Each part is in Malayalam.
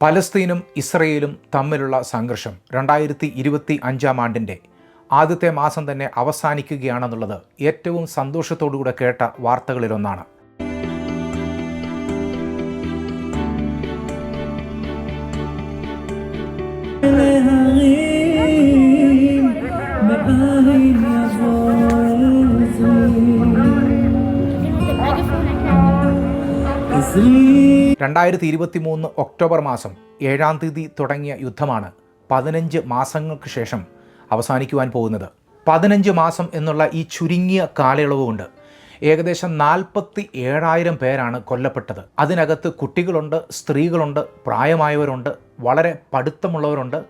പലസ്തീനും ഇസ്രയേലും തമ്മിലുള്ള സംഘർഷം രണ്ടായിരത്തി ഇരുപത്തി അഞ്ചാം ആണ്ടിന്റെ ആദ്യത്തെ മാസം തന്നെ അവസാനിക്കുകയാണെന്നുള്ളത് ഏറ്റവും സന്തോഷത്തോടുകൂടെ കേട്ട വാർത്തകളിലൊന്നാണ്. രണ്ടായിരത്തി ഇരുപത്തി മൂന്ന് ഒക്ടോബർ മാസം ഏഴാം തീയതി തുടങ്ങിയ യുദ്ധമാണ് പതിനഞ്ച് മാസങ്ങൾക്ക് ശേഷം അവസാനിക്കുവാൻ പോകുന്നത്. പതിനഞ്ച് മാസം എന്നുള്ള ഈ ചുരുങ്ങിയ കാലയളവ് കൊണ്ട് ഏകദേശം നാൽപ്പത്തി ഏഴായിരം പേരാണ് കൊല്ലപ്പെട്ടത്. അതിനകത്ത് കുട്ടികളുണ്ട് സ്ത്രീകളുണ്ട് പ്രായമായവരുണ്ട് വളരെ പഠിത്തമുള്ളവരുണ്ട്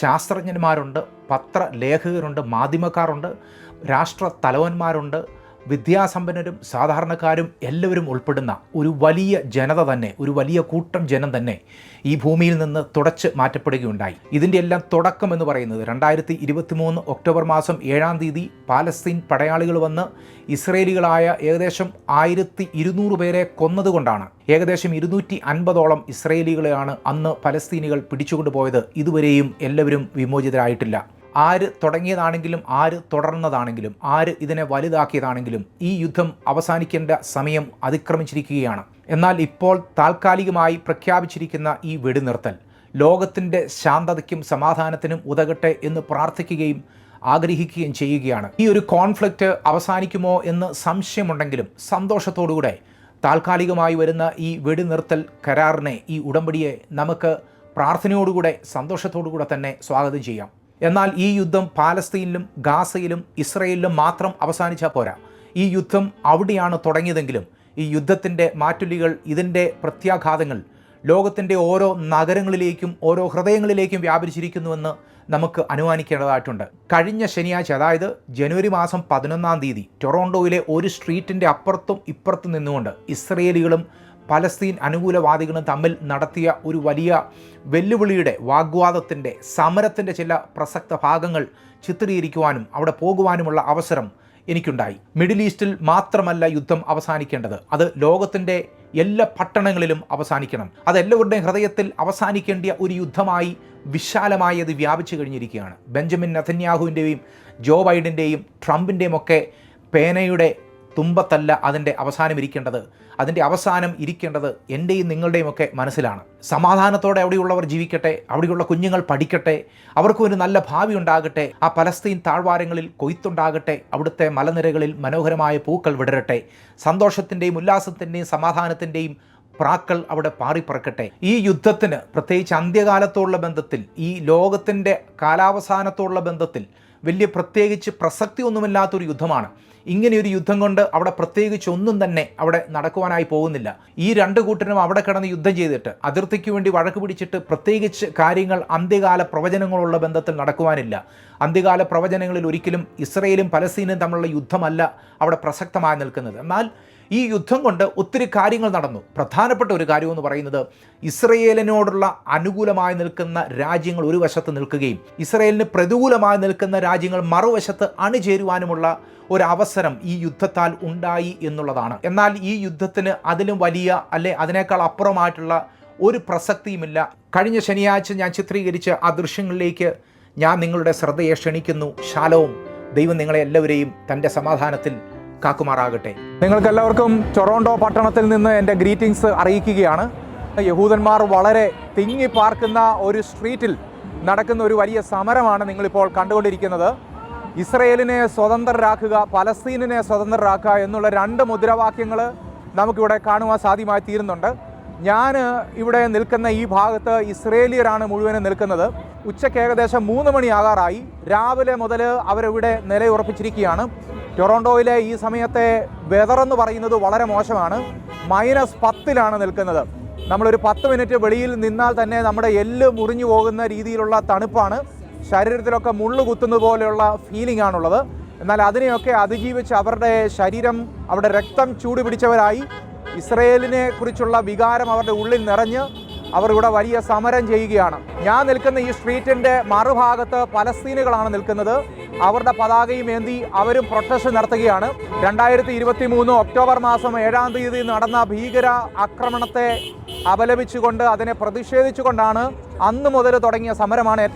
ശാസ്ത്രജ്ഞന്മാരുണ്ട് പത്രലേഖകരുണ്ട് മാധ്യമക്കാരുണ്ട് രാഷ്ട്ര തലവന്മാരുണ്ട് വിദ്യാസമ്പന്നരും സാധാരണക്കാരും എല്ലാവരും ഉൾപ്പെടുന്ന ഒരു വലിയ ജനത തന്നെ ഒരു വലിയ കൂട്ടം ജനം തന്നെ ഈ ഭൂമിയിൽ നിന്ന് തുടച്ച് മാറ്റപ്പെടുകയുണ്ടായി. ഇതിന്റെ എല്ലാം തുടക്കം എന്ന് പറയുന്നത് രണ്ടായിരത്തി ഇരുപത്തി മൂന്ന് ഒക്ടോബർ മാസം ഏഴാം തീയതി പാലസ്തീൻ പടയാളികൾ വന്ന് ഇസ്രയേലികളായ ഏകദേശം ആയിരത്തി ഇരുന്നൂറ് പേരെ കൊന്നതുകൊണ്ടാണ്. ഏകദേശം ഇരുന്നൂറ്റി അൻപതോളം ഇസ്രയേലികളെയാണ് അന്ന് പലസ്തീനികൾ പിടിച്ചുകൊണ്ടുപോയത്. ഇതുവരെയും എല്ലാവരും വിമോചിതരായിട്ടില്ല. ആര് തുടങ്ങിയതാണെങ്കിലും ആര് തുടർന്നതാണെങ്കിലും ആര് ഇതിനെ വലുതാക്കിയതാണെങ്കിലും ഈ യുദ്ധം അവസാനിക്കേണ്ട സമയം അതിക്രമിച്ചിരിക്കുകയാണ്. എന്നാൽ ഇപ്പോൾ താൽക്കാലികമായി പ്രഖ്യാപിച്ചിരിക്കുന്ന ഈ വെടിനിർത്തൽ ലോകത്തിന്റെ ശാന്തതയ്ക്കും സമാധാനത്തിനും ഉതകട്ടെ എന്ന് പ്രാർത്ഥിക്കുകയും ആഗ്രഹിക്കുകയും ചെയ്യുകയാണ്. ഈ ഒരു കോൺഫ്ലിക്റ്റ് അവസാനിക്കുമോ എന്ന് സംശയമുണ്ടെങ്കിലും സന്തോഷത്തോടുകൂടെ താൽക്കാലികമായി വരുന്ന ഈ വെടിനിർത്തൽ കരാറിനെ ഈ ഉടമ്പടിയെ നമുക്ക് പ്രാർത്ഥനയോടുകൂടെ സന്തോഷത്തോടുകൂടെ തന്നെ സ്വാഗതം ചെയ്യാം. എന്നാൽ ഈ യുദ്ധം പാലസ്തീനിലും ഗാസയിലും ഇസ്രയേലിലും മാത്രം അവസാനിച്ചാൽ പോരാ. ഈ യുദ്ധം അവിടെയാണ് തുടങ്ങിയതെങ്കിലും ഈ യുദ്ധത്തിന്റെ മാറ്റുലികൾ ഇതിന്റെ പ്രത്യാഘാതങ്ങൾ ലോകത്തിന്റെ ഓരോ നഗരങ്ങളിലേക്കും ഓരോ ഹൃദയങ്ങളിലേക്കും വ്യാപരിച്ചിരിക്കുന്നുവെന്ന് നമുക്ക് അനുമാനിക്കേണ്ടതായിട്ടുണ്ട്. കഴിഞ്ഞ ശനിയാഴ്ച അതായത് ജനുവരി മാസം പതിനൊന്നാം തീയതി ടൊറോണ്ടോയിലെ ഒരു സ്ട്രീറ്റിന്റെ അപ്പുറത്തും ഇപ്പുറത്തും നിന്നുകൊണ്ട് ഇസ്രയേലികളും പലസ്തീൻ അനുകൂലവാദികളും തമ്മിൽ നടത്തിയ ഒരു വലിയ വെല്ലുവിളിയുടെ വാഗ്വാദത്തിന്റെ സമരത്തിന്റെ ചില പ്രസക്ത ഭാഗങ്ങൾ ചിത്രീകരിക്കുവാനും അവിടെ പോകുവാനുമുള്ള അവസരം എനിക്കുണ്ടായി. മിഡിൽ ഈസ്റ്റിൽ മാത്രമല്ല യുദ്ധം അവസാനിക്കേണ്ടത്. അത് ലോകത്തിന്റെ എല്ലാ പട്ടണങ്ങളിലും അവസാനിക്കണം. അതെല്ലാവരുടെയും ഹൃദയത്തിൽ അവസാനിക്കേണ്ട ഒരു യുദ്ധമായി വിശാലമായി അത് വ്യാപിച്ചു കഴിഞ്ഞിരിക്കുകയാണ്. ബെഞ്ചമിൻ നഥന്യാഹുവിന്റെയും ജോ ബൈഡന്റെയും ട്രംപിന്റെയും ഒക്കെ പേനയുടെ തുമ്പത്തല്ല അതിന്റെ അവസാനം ഇരിക്കേണ്ടത്. അതിന്റെ അവസാനം ഇരിക്കേണ്ടത് എന്റെയും നിങ്ങളുടെയും ഒക്കെ മനസ്സിലാണ്. സമാധാനത്തോടെ അവിടെയുള്ളവർ ജീവിക്കട്ടെ അവിടെയുള്ള കുഞ്ഞുങ്ങൾ പഠിക്കട്ടെ അവർക്കും ഒരു നല്ല ഭാവി ഉണ്ടാകട്ടെ ആ പലസ്തീൻ താഴ്വാരങ്ങളിൽ കൊയ്ത്തുണ്ടാകട്ടെ അവിടുത്തെ മലനിരകളിൽ മനോഹരമായ പൂക്കൾ വിടരട്ടെ സന്തോഷത്തിന്റെയും ഉല്ലാസത്തിന്റെയും സമാധാനത്തിന്റെയും പ്രാക്കൾ അവിടെ പാറിപ്പറക്കട്ടെ. ഈ യുദ്ധത്തിന് പ്രത്യേകിച്ച് അന്ത്യകാലത്തോടുള്ള ബന്ധത്തിൽ ഈ ലോകത്തിന്റെ കാലാവസാനത്തോടുള്ള ബന്ധത്തിൽ വലിയ പ്രത്യേകിച്ച് പ്രസക്തി ഒന്നുമില്ലാത്തൊരു യുദ്ധമാണ്. ഇങ്ങനെയൊരു യുദ്ധം കൊണ്ട് അവിടെ പ്രത്യേകിച്ച് ഒന്നും തന്നെ അവിടെ നടക്കുവാനായി പോകുന്നില്ല. ഈ രണ്ട് കൂട്ടരും അവിടെ കിടന്ന് യുദ്ധം ചെയ്തിട്ട് അതിർത്തിക്ക് വേണ്ടി വഴക്ക് പിടിച്ചിട്ട് പ്രത്യേകിച്ച് കാര്യങ്ങൾ അന്ത്യകാല പ്രവചനങ്ങളുള്ള ബന്ധത്തിൽ നടക്കുവാനില്ല. അന്ത്യകാല പ്രവചനങ്ങളിൽ ഒരിക്കലും ഇസ്രയേലും പലസ്തീനും തമ്മിലുള്ള യുദ്ധമല്ല അവിടെ പ്രസക്തമായി നിൽക്കുന്നത്. എന്നാൽ ഈ യുദ്ധം കൊണ്ട് ഒത്തിരി കാര്യങ്ങൾ നടന്നു. പ്രധാനപ്പെട്ട ഒരു കാര്യമെന്ന് പറയുന്നത് ഇസ്രയേലിനോടുള്ള അനുകൂലമായി നിൽക്കുന്ന രാജ്യങ്ങൾ ഒരു വശത്ത് നിൽക്കുകയും ഇസ്രയേലിന് പ്രതികൂലമായി നിൽക്കുന്ന രാജ്യങ്ങൾ മറുവശത്ത് അണിചേരുവാനുമുള്ള ഒരവസരം ഈ യുദ്ധത്താൽ ഉണ്ടായി എന്നുള്ളതാണ്. എന്നാൽ ഈ യുദ്ധത്തിന് അതിലും വലിയ അല്ലെ അതിനേക്കാൾ അപ്പുറമായിട്ടുള്ള ഒരു പ്രസക്തിയുമില്ല. കഴിഞ്ഞ ശനിയാഴ്ച ഞാൻ ചിത്രീകരിച്ച ആ ദൃശ്യങ്ങളിലേക്ക് ഞാൻ നിങ്ങളുടെ ശ്രദ്ധയെ ക്ഷണിക്കുന്നു. ശാലവും ദൈവം നിങ്ങളെ എല്ലാവരെയും തന്റെ സമാധാനത്തിൽ കാക്കുമാറാകട്ടെ. നിങ്ങൾക്ക് എല്ലാവർക്കും ടൊറോണ്ടോ പട്ടണത്തിൽ നിന്ന് എന്റെ ഗ്രീറ്റിംഗ്സ് അറിയിക്കുകയാണ്. യഹൂദന്മാർ വളരെ തിങ്ങി പാർക്കുന്ന ഒരു സ്ട്രീറ്റിൽ നടക്കുന്ന ഒരു വലിയ സമരമാണ് നിങ്ങളിപ്പോൾ കണ്ടുകൊണ്ടിരിക്കുന്നത്. ഇസ്രയേലിനെ സ്വതന്ത്രരാക്കുക പലസ്തീനിനെ സ്വതന്ത്രരാക്കുക എന്നുള്ള രണ്ട് മുദ്രാവാക്യങ്ങൾ നമുക്കിവിടെ കാണുവാൻ സാധ്യമായി തീരുന്നുണ്ട്. ഞാൻ ഇവിടെ നിൽക്കുന്ന ഈ ഭാഗത്ത് ഇസ്രയേലിയരാണ് മുഴുവനും നിൽക്കുന്നത്. ഉച്ചയ്ക്ക് ഏകദേശം മൂന്ന് മണിയാകാറായി. രാവിലെ മുതൽ അവരിവിടെ നിലയുറപ്പിച്ചിരിക്കുകയാണ്. ടൊറോണ്ടോയിലെ ഈ സമയത്തെ വെതർ എന്ന് പറയുന്നത് വളരെ മോശമാണ്. മൈനസ് പത്തിലാണ് നിൽക്കുന്നത്. നമ്മളൊരു പത്ത് മിനിറ്റ് വെളിയിൽ നിന്നാൽ തന്നെ നമ്മുടെ എല്ല് മുറിഞ്ഞു പോകുന്ന രീതിയിലുള്ള തണുപ്പാണ്. ശരീരത്തിലൊക്കെ മുള്ളു കുത്തുന്നത് പോലെയുള്ള ഫീലിംഗ് ആണുള്ളത്. എന്നാൽ അതിനെയൊക്കെ അതിജീവിച്ച് അവരുടെ ശരീരം അവരുടെ രക്തം ചൂടുപിടിച്ചവരായി. ഇസ്രയേലിനെ കുറിച്ചുള്ള വികാരം അവരുടെ ഉള്ളിൽ നിറഞ്ഞ് അവർ ഇവിടെ വലിയ സമരം ചെയ്യുകയാണ്. ഞാൻ നിൽക്കുന്ന ഈ സ്ട്രീറ്റിന്റെ മറുഭാഗത്ത് പലസ്തീനുകളാണ് നിൽക്കുന്നത്. അവരുടെ പതാകയും ഏന്തി അവരും പ്രൊട്ടസ്റ്റ് നടത്തുകയാണ്. രണ്ടായിരത്തി ഇരുപത്തി മൂന്ന് ഒക്ടോബർ മാസം ഏഴാം തീയതി നടന്ന ഭീകര ആക്രമണത്തെ അപലപിച്ചുകൊണ്ട് അതിനെ പ്രതിഷേധിച്ചുകൊണ്ടാണ് അന്ന് മുതൽ തുടങ്ങിയ സമരമാണ്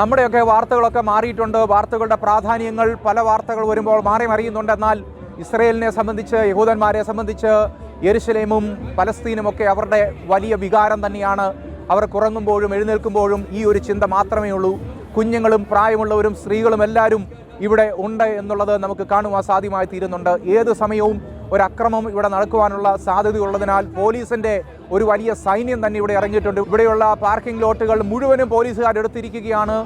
നമ്മുടെയൊക്കെ വാർത്തകളൊക്കെ മാറിയിട്ടുണ്ട്. വാർത്തകളുടെ പ്രാധാന്യങ്ങൾ പല വാർത്തകൾ വരുമ്പോൾ മാറി മറിയുന്നുണ്ട്. എന്നാൽ ഇസ്രയേലിനെ സംബന്ധിച്ച് യഹൂദന്മാരെ സംബന്ധിച്ച് യെരുസലേമും പലസ്തീനും ഒക്കെ അവരുടെ വലിയ വികാരം തന്നെയാണ്. അവർ കുറങ്ങുമ്പോഴും എഴുന്നേൽക്കുമ്പോഴും ഈ ഒരു ചിന്ത മാത്രമേ ഉള്ളൂ. കുഞ്ഞുങ്ങളും പ്രായമുള്ളവരും സ്ത്രീകളും എല്ലാവരും ഇവിടെ ഉണ്ട് എന്നുള്ളത് നമുക്ക് കാണുവാൻ സാധ്യമായി തീരുന്നുണ്ട് ഏത് സമയവും ഒരു ഇവിടെ നടക്കുവാനുള്ള സാധ്യതയുള്ളതിനാൽ പോലീസിന്റെ ഒരു വലിയ സൈന്യം തന്നെ ഇവിടെ ഇറങ്ങിയിട്ടുണ്ട്. ഇവിടെയുള്ള പാർക്കിംഗ് ലോട്ടുകൾ മുഴുവനും പോലീസുകാർ എടുത്തിരിക്കുകയാണ്.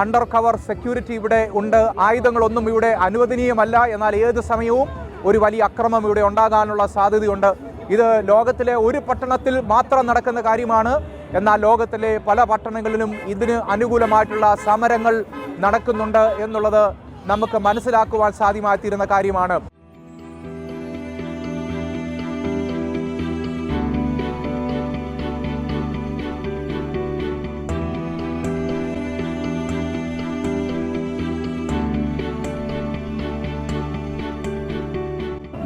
അണ്ടർ കവർ സെക്യൂരിറ്റി ഇവിടെ ഉണ്ട്. ആയുധങ്ങളൊന്നും ഇവിടെ അനുവദനീയമല്ല. എന്നാൽ ഏത് സമയവും ഒരു വലിയ അക്രമം ഇവിടെ ഉണ്ടാകാനുള്ള സാധ്യതയുണ്ട്. ഇത് ലോകത്തിലെ ഒരു പട്ടണത്തിൽ മാത്രം നടക്കുന്ന കാര്യമാണ്. എന്നാൽ ലോകത്തിലെ പല പട്ടണങ്ങളിലും ഇതിന് അനുകൂലമായിട്ടുള്ള സമരങ്ങൾ നടക്കുന്നുണ്ട് എന്നുള്ളത് നമുക്ക് മനസ്സിലാക്കുവാൻ സാധ്യമായിത്തീരുന്ന കാര്യമാണ്.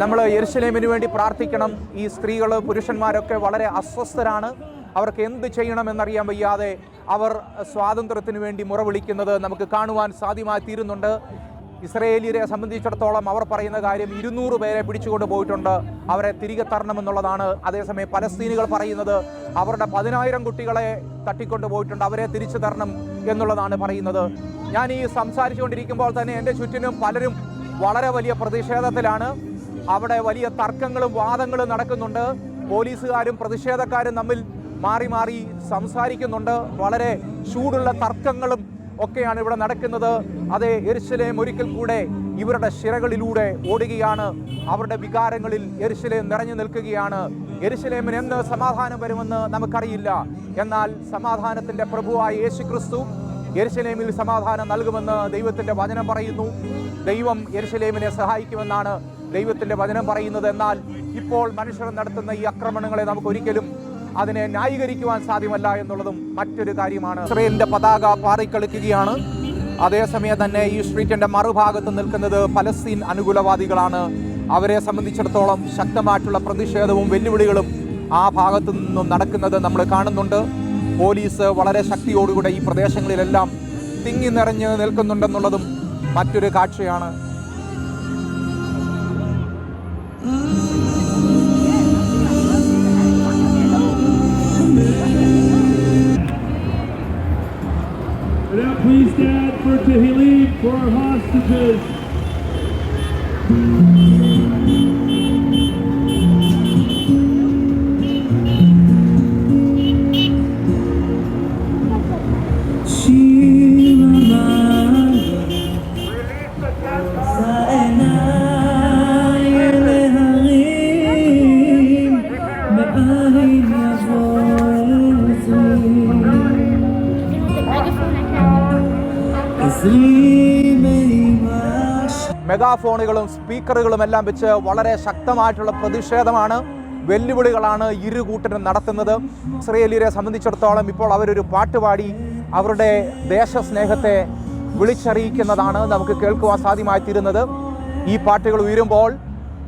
നമ്മൾ യെരുശലേമിന് വേണ്ടി പ്രാർത്ഥിക്കണം. ഈ സ്ത്രീകൾ പുരുഷന്മാരൊക്കെ വളരെ അസ്വസ്ഥരാണ്. അവർക്ക് എന്ത് ചെയ്യണമെന്നറിയാൻ വയ്യാതെ അവർ സ്വാതന്ത്ര്യത്തിന് വേണ്ടി മുറവിളിക്കുന്നത് നമുക്ക് കാണുവാൻ സാധ്യമായി തീരുന്നുണ്ട്. ഇസ്രയേലിയരെ സംബന്ധിച്ചിടത്തോളം അവർ പറയുന്ന കാര്യം ഇരുന്നൂറ് പേരെ പിടിച്ചുകൊണ്ട് പോയിട്ടുണ്ട്. അവരെ തിരികെ തരണമെന്നുള്ളതാണ് അതേസമയം പലസ്തീനുകൾ പറയുന്നത് അവരുടെ പതിനായിരം കുട്ടികളെ തട്ടിക്കൊണ്ട് പോയിട്ടുണ്ട്. അവരെ തിരിച്ചു തരണം എന്നുള്ളതാണ് പറയുന്നത്. ഞാൻ ഈ സംസാരിച്ചുകൊണ്ടിരിക്കുമ്പോൾ തന്നെ എന്റെ ചുറ്റിനും പലരും വളരെ വലിയ പ്രതിഷേധത്തിലാണ്. അവിടെ വലിയ തർക്കങ്ങളും വാദങ്ങളും നടക്കുന്നുണ്ട്. പോലീസുകാരും പ്രതിഷേധക്കാരും തമ്മിൽ മാറി മാറി സംസാരിക്കുന്നുണ്ട്. വളരെ ചൂടുള്ള തർക്കങ്ങളും ഒക്കെയാണ് ഇവിടെ നടക്കുന്നത്. അതേ എരിശിലേം ഒരിക്കൽ കൂടെ ഇവരുടെ ശിരകളിലൂടെ ഓടുകയാണ്. അവരുടെ വികാരങ്ങളിൽ എരിശിലേം നിറഞ്ഞു നിൽക്കുകയാണ്. എരിശിലേമിന് എന്ന് സമാധാനം വരുമെന്ന് നമുക്കറിയില്ല. എന്നാൽ സമാധാനത്തിന്റെ പ്രഭുവായ യേശു ക്രിസ്തു എരിശിലേമിൽ സമാധാനം നൽകുമെന്ന് ദൈവത്തിന്റെ വചനം പറയുന്നു. ദൈവം എരിശിലേമിനെ സഹായിക്കുമെന്നാണ് ദൈവത്തിന്റെ വചനം പറയുന്നത് എന്നാൽ ഇപ്പോൾ മനുഷ്യർ നടത്തുന്ന ഈ ആക്രമണങ്ങളെ നമുക്ക് ഒരിക്കലും അതിനെ ന്യായീകരിക്കുവാൻ സാധ്യമല്ല എന്നുള്ളതും മറ്റൊരു കാര്യമാണ്. ഇസ്രയേലിന്റെ പതാക പാറിക്കളിക്കുകയാണ്. അതേസമയം തന്നെ ഈ സ്ട്രീറ്റിന്റെ മറുഭാഗത്ത് നിൽക്കുന്നത് പലസ്തീൻ അനുകൂലവാദികളാണ്. അവരെ സംബന്ധിച്ചിടത്തോളം ശക്തമായിട്ടുള്ള പ്രതിഷേധവും വെല്ലുവിളികളും ആ ഭാഗത്തു നിന്നും നടക്കുന്നത് നമ്മൾ കാണുന്നുണ്ട്. പോലീസ് വളരെ ശക്തിയോടുകൂടെ ഈ പ്രദേശങ്ങളിലെല്ലാം തിങ്ങി നിറഞ്ഞ് നിൽക്കുന്നുണ്ടെന്നുള്ളതും മറ്റൊരു കാഴ്ചയാണ്. മെഗാഫോണുകളും സ്പീക്കറുകളും എല്ലാം വെച്ച് വളരെ ശക്തമായിട്ടുള്ള പ്രതിഷേധമാണ് വെല്ലുവിളികളാണ് ഇരു കൂട്ടരും നടത്തുന്നത്. ഇസ്രയേലിയരെ സംബന്ധിച്ചിടത്തോളം ഇപ്പോൾ അവരൊരു പാട്ടുപാടി അവരുടെ ദേശസ്നേഹത്തെ വിളിച്ചറിയിക്കുന്നതാണ് നമുക്ക് കേൾക്കുവാൻ സാധ്യമായി തീരുന്നത് ഈ പാട്ടുകൾ ഉയരുമ്പോൾ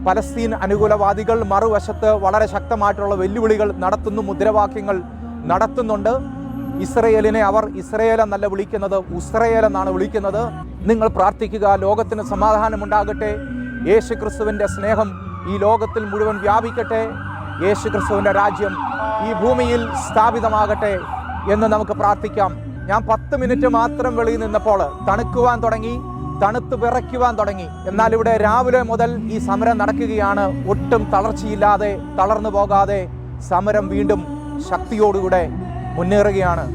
പലസ്തീൻ അനുകൂലവാദികൾ മറുവശത്ത് വളരെ ശക്തമായിട്ടുള്ള വെല്ലുവിളികൾ നടത്തുന്നു മുദ്രാവാക്യങ്ങൾ നടത്തുന്നുണ്ട്. ഇസ്രയേലിനെ അവർ ഇസ്രയേൽ എന്നല്ല വിളിക്കുന്നത് ഉസ്രയേൽ എന്നാണ് വിളിക്കുന്നത്. നിങ്ങൾ പ്രാർത്ഥിക്കുക ലോകത്തിന് സമാധാനമുണ്ടാകട്ടെ. യേശു ക്രിസ്തുവിന്റെ സ്നേഹം ഈ ലോകത്തിൽ മുഴുവൻ വ്യാപിക്കട്ടെ. യേശു ക്രിസ്തുവിന്റെ രാജ്യം ഈ ഭൂമിയിൽ സ്ഥാപിതമാകട്ടെ എന്ന് നമുക്ക് പ്രാർത്ഥിക്കാം. ഞാൻ പത്ത് മിനിറ്റ് മാത്രം വെളിയിൽ നിന്നപ്പോൾ തണുക്കുവാൻ തുടങ്ങി തണുത്ത് വിറയ്ക്കുവാൻ തുടങ്ങി. എന്നാൽ ഇവിടെ രാവിലെ മുതൽ ഈ സമരം നടക്കുകയാണ്. ഒട്ടും തളർച്ചയില്ലാതെ തളർന്നു പോകാതെ സമരം വീണ്ടും ശക്തിയോടുകൂടെ മുന്നേറുകയാണ്